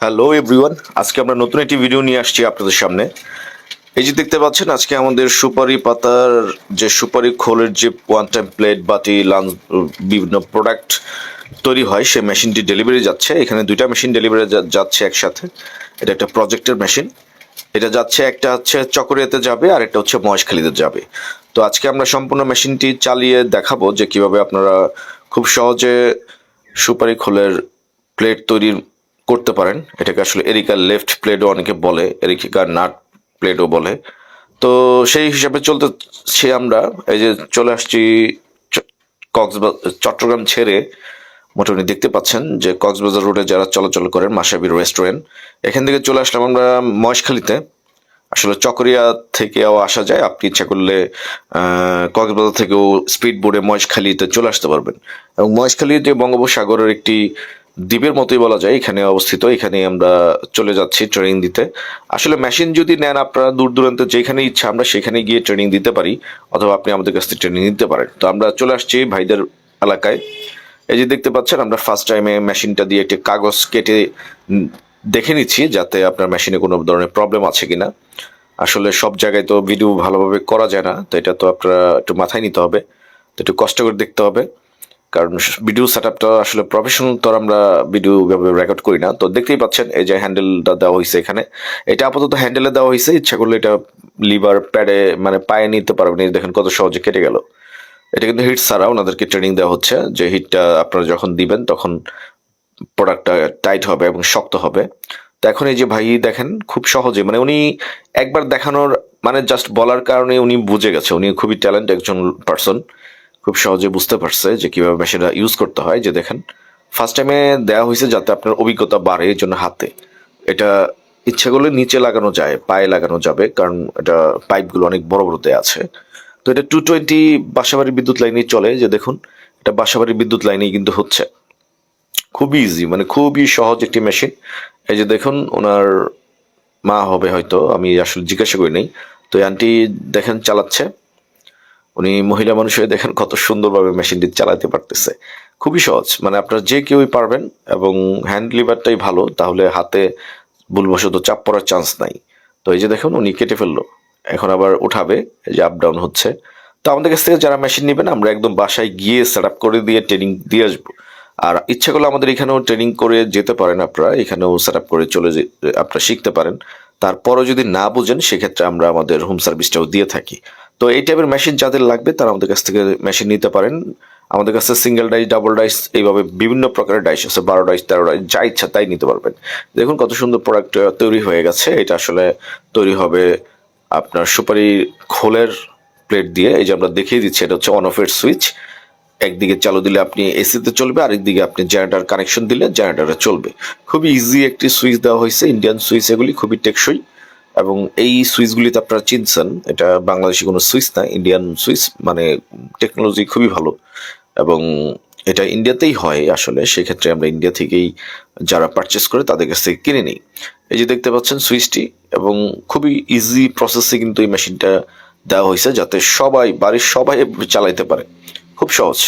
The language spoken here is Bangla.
হ্যালো এভরিওয়ান আজকে আমরা নতুন একটি ভিডিও নিয়ে আসছি আপনাদের সামনে। এই যে দেখতে পাচ্ছেন, আজকে আমাদের সুপারি পাতার যে সুপারি খোলের যে ওয়ান টাইম প্লেট বাটি লাঞ্চ বিভিন্ন প্রোডাক্ট তৈরি হয়, সেই মেশিনটি ডেলিভারি যাচ্ছে। এখানে দুইটা মেশিন ডেলিভারি যাচ্ছে একসাথে। এটা একটা প্রজেক্টের মেশিন এটা যাচ্ছে, একটা হচ্ছে চকরিয়াতে যাবে, আর একটা হচ্ছে মহেশখালীতে যাবে। তো আজকে আমরা সম্পূর্ণ মেশিনটি চালিয়ে দেখাবো যে কীভাবে আপনারা খুব সহজে সুপারি খোলের প্লেট তৈরি করতে পারেন। এটাকে আসলে এরিকা লেফট প্লেটও অনেকে বলে এরিকা নাট প্লেটও বলে। তো সেই হিসাবে চলতেছি আমরা। এই যে চলে আসছি কক্সবাজার চট্টগ্রাম ছেড়ে মোটামুটি দেখতে পাচ্ছেন যে কক্সবাজার রোডে যারা চলাচল করেন মাসাবির রেস্টুরেন্ট, এখান থেকে চলে আসলাম আমরা মহেশখালীতে। আসলে চকরিয়া থেকেও আসা যায়। আপনি ইচ্ছা করলে কক্সবাজার থেকেও স্পিড বোর্ডে মহেশখালীতে চলে আসতে পারবেন। এবং মহেশখালী যে বঙ্গোপসাগরের একটি দ্বীপের মতোই বলা যায়, এখানে অবস্থিত এখানে আমরা চলে যাচ্ছি ট্রেনিং দিতে। আসলে মেশিন যদি নেন আপনারা দূর দূরান্তে যেখানে ইচ্ছা আমরা সেখানে গিয়ে ট্রেনিং দিতে পারি, অথবা আপনি আমাদের কাছ থেকে ট্রেনিং নিতে পারেন। তো আমরা চলে আসছি ভাইদের এলাকায়। এই যে দেখতে পাচ্ছেন, আমরা ফার্স্ট টাইমে মেশিনটা দিয়ে একটি কাগজ কেটে দেখে নিচ্ছি, যাতে আপনার মেশিনে কোনো ধরনের প্রবলেম আছে কিনা। আসলে সব জায়গায় তো ভিডিও ভালোভাবে করা যায় না, তো এটা তো আপনারা একটু মাথায় নিতে হবে। তো একটু কষ্ট করে দেখতে হবে। কারণ ভিডিও সেট আপটা আসলে প্রফেশনাল তো আমরা ভিডিও রেকর্ড করি না। তো দেখতেই পাচ্ছেন, এই যে হ্যান্ডেলটা দেওয়া হয়েছে এখানে। এটা আপাতত হ্যান্ডেলে দেওয়া হয়েছে ইচ্ছা করলে এটা লিভার প্যাডে মানে পায়ে নিতে পারবেন দেখেন কত সহজে কেটে গেল। এটা কিন্তু হিট ছাড়া ওনাদেরকে ট্রেনিং দেওয়া হচ্ছে যে হিটটা আপনারা যখন দিবেন, তখন প্রোডাক্টটা টাইট হবে এবং শক্ত হবে। তো এখন এই যে ভাই দেখেন, খুব সহজে মানে উনি একবার দেখানোর মানে জাস্ট বলার কারণে উনি বুঝে গেছে। উনি খুবই ট্যালেন্ট একজন পার্সন খুব সহজে বুঝতে পারছে যে কীভাবে মেশিনটা ইউজ করতে হয়। যে দেখেন ফার্স্ট টাইমে দেওয়া হয়েছে যাতে আপনার অভিজ্ঞতা বাড়ে এই জন্য হাতে। এটা ইচ্ছা করলে নিচে লাগানো যায়, পায়ে লাগানো যাবে, কারণ এটা পাইপগুলো অনেক বড় বড় দেয়া আছে। তো এটা টু টোয়েন্টি বাসাবাড়ির বিদ্যুৎ লাইনেই চলে। যে দেখুন, এটা বাসাবাড়ির বিদ্যুৎ লাইনেই কিন্তু হচ্ছে। খুবই ইজি মানে খুবই সহজ একটি মেশিন এই যে দেখুন, ওনার মা হবে হয়তো, আমি আসলে জিজ্ঞাসা করি নাই। তো আন্টি দেখেন চালাচ্ছে। উনি মহিলা মানুষ হয়ে দেখেন কত সুন্দরভাবে মেশিনটি চালাতে পারতেছে। খুবই সহজ। মানে আপনার যে কেউই পারবেন এবং হ্যান্ড লিভারটাই ভালো, তাহলে হাতে ভুলবশত চাপ পড়ার চান্স নাই। তো এই যে দেখুন, উনি কেটে ফেলল। এখন আবার উঠাবে, এই যে আপ ডাউন হচ্ছে। তো আমাদের কাছ থেকে যারা মেশিন নেবেন, আমরা একদম বাসায় গিয়ে সেট আপ করে দিয়ে ট্রেনিং দিয়ে আসব। আর ইচ্ছা করলে আমাদের এখানেও ট্রেনিং করে যেতে পারেন আপনারা, এখানেও সেট আপ করে চলে আপনারা শিখতে পারেন। তারপরও যদি না বুঝেন, সেক্ষেত্রে আমরা আমাদের হোম সার্ভিসটাও দিয়ে থাকি। তো এই টাইপের মেশিন যাদের লাগবে, তারা আমাদের কাছ থেকে মেশিন নিতে পারেন। আমাদের কাছে সিঙ্গেল ডাইস ডাবল ডাইস এইভাবে বিভিন্ন প্রকারের ডাইস আছে, বারো ডাইস তেরো ডাইস যা ইচ্ছা তাই নিতে পারবেন। দেখুন কত সুন্দর প্রোডাক্ট তৈরি হয়ে গেছে। এটা আসলে তৈরি হবে আপনার সুপারি খোলের প্লেট দিয়ে। এই যে আমরা দেখিয়ে দিচ্ছি, এটা হচ্ছে অন অফের সুইচ একদিকে চালু দিলে আপনি এসিতে চলবে আরেকদিকে আপনি জেনারেটর কানেকশন দিলে জেনারেটরে চলবে। খুবই ইজি একটি সুইচ দেওয়া হয়েছে ইন্ডিয়ান সুইচ এগুলি খুবই টেকসই। এবং এই সুইচগুলিতে আপনারা চিনছেন, এটা বাংলাদেশি কোনো সুইচ না ইন্ডিয়ান সুইচ মানে টেকনোলজি খুবই ভালো এবং এটা ইন্ডিয়াতেই হয় আসলে, সেক্ষেত্রে আমরা ইন্ডিয়া থেকেই যারা পারচেস করে তাদের কাছ থেকে কিনে নিই এই যে দেখতে পাচ্ছেন সুইচটি এবং খুবই ইজি প্রসেসে কিন্তু এই মেশিনটা দেওয়া হয়েছে যাতে সবাই, বাড়ির সবাই চালাইতে পারে খুব সহজ.